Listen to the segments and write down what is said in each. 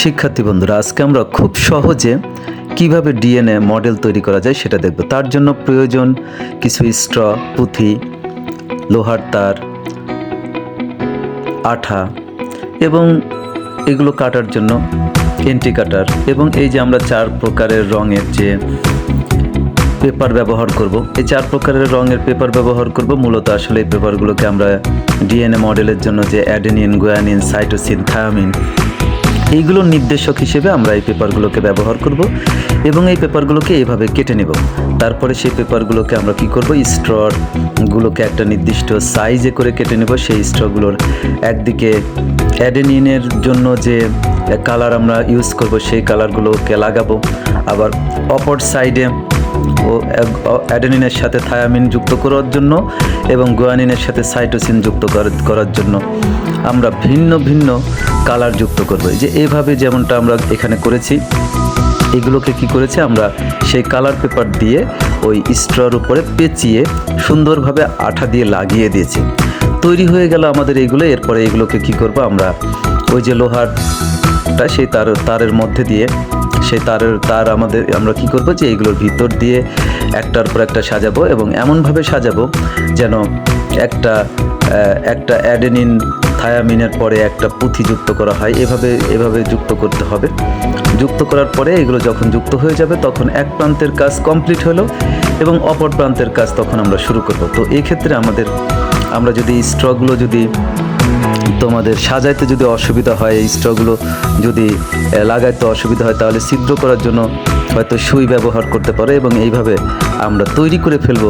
শিক্ষার্থী বন্ধুরা, আজকে আমরা খুব সহজে কীভাবে ডিএনএ মডেল তৈরি করা যায় সেটা দেখব। তার জন্য প্রয়োজন কিছু স্ট্র, পুঁথি, লোহার তার, আঠা এবং এগুলো কাটার জন্য এন্টি কাটার এবং এই যে আমরা চার প্রকারের রঙের যে পেপার ব্যবহার করব, এই চার প্রকারের রঙের পেপার ব্যবহার করব। মূলত আসলে এই পেপারগুলোকে আমরা ডিএনএ মডেলের জন্য যে অ্যাডেনিন, গুয়ানিন, সাইটোসিন, থায়ামিন এইগুলোর নির্দেশক হিসেবে আমরা এই পেপারগুলোকে ব্যবহার করব এবং এই পেপারগুলোকে এভাবে কেটে নেব। তারপরে সেই পেপারগুলোকে আমরা কি করব? স্ট্রগুলোকে একটা নির্দিষ্ট সাইজে করে কেটে নেব। সেই স্ট্রগুলোর একদিকে অ্যাডেনিনের জন্য যে কালার আমরা ইউজ করব, সেই কালারগুলোকে লাগাবো। আবার অপর সাইডে ও অ্যাডেনিনের সাথে থায়ামিন যুক্ত করার জন্য এবং গোয়ানিনের সাথে সাইটোসিন যুক্ত করার- জন্য আমরা ভিন্ন ভিন্ন কালার যুক্ত করব। যে এইভাবে যেমনটা আমরা এখানে করেছি, এগুলোকে কি করেছে আমরা সেই কালার পেপার দিয়ে ওই স্ট্রর উপরে পেঁচিয়ে সুন্দরভাবে আঠা দিয়ে লাগিয়ে দিয়েছি। তৈরি হয়ে গেল আমাদের এইগুলো, এরপরে এগুলোকে কি করব আমরা, ওই যে লোহারটা, সেই তার, তারের মধ্যে দিয়ে সেই তারের তার আমাদের, আমরা কি করব যে এইগুলোর ভিতর দিয়ে একটার পর একটা সাজাবো এবং এমনভাবে সাজাবো যেন একটা একটা অ্যাডেনিন থায়ামিনের পরে একটা পুঁথি যুক্ত করা হয়। এভাবে এভাবে যুক্ত করতে হবে। যুক্ত করার পরে এগুলো যখন যুক্ত হয়ে যাবে তখন এক প্রান্তের কাজ কমপ্লিট হলো এবং অপর প্রান্তের কাজ তখন আমরা শুরু করব। তো এই ক্ষেত্রে আমাদের আমরা যদি স্ট্রগুলো যদি তোমাদের সাজাইতে যদি অসুবিধা হয়, এই স্ট্রগুলো যদি লাগাইতে অসুবিধা হয়, তাহলে ছিদ্র করার জন্য হয়তো সুই ব্যবহার করতে পারে এবং এইভাবে আমরা তৈরি করে ফেলব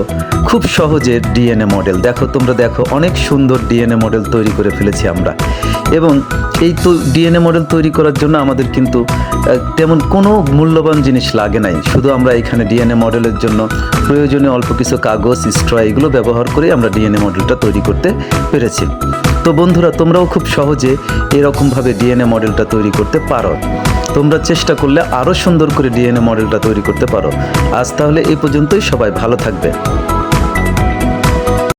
খুব সহজে ডিএনএ মডেল। দেখো, তোমরা দেখো, অনেক সুন্দর ডিএনএ মডেল তৈরি করে ফেলেছি আমরা। এবং এই তো ডিএনএ মডেল তৈরি করার জন্য আমাদের কিন্তু তেমন কোনো মূল্যবান জিনিস লাগে নাই। শুধু আমরা এখানে ডিএনএ মডেলের জন্য প্রয়োজনীয় অল্প কিছু কাগজ স্ট্র এগুলো ব্যবহার করে আমরা ডিএনএ মডেলটা তৈরি করতে পেরেছি। তো বন্ধুরা, তোমরাও খুব সহজে এরকমভাবে ডিএনএ মডেলটা তৈরি করতে পারো। তোমরা চেষ্টা করলে আরও সুন্দর করে ডিএনএ মডেলটা তৈরি করতে পারো। আজ তাহলে এই পর্যন্তই, সবাই ভালো থাকবে।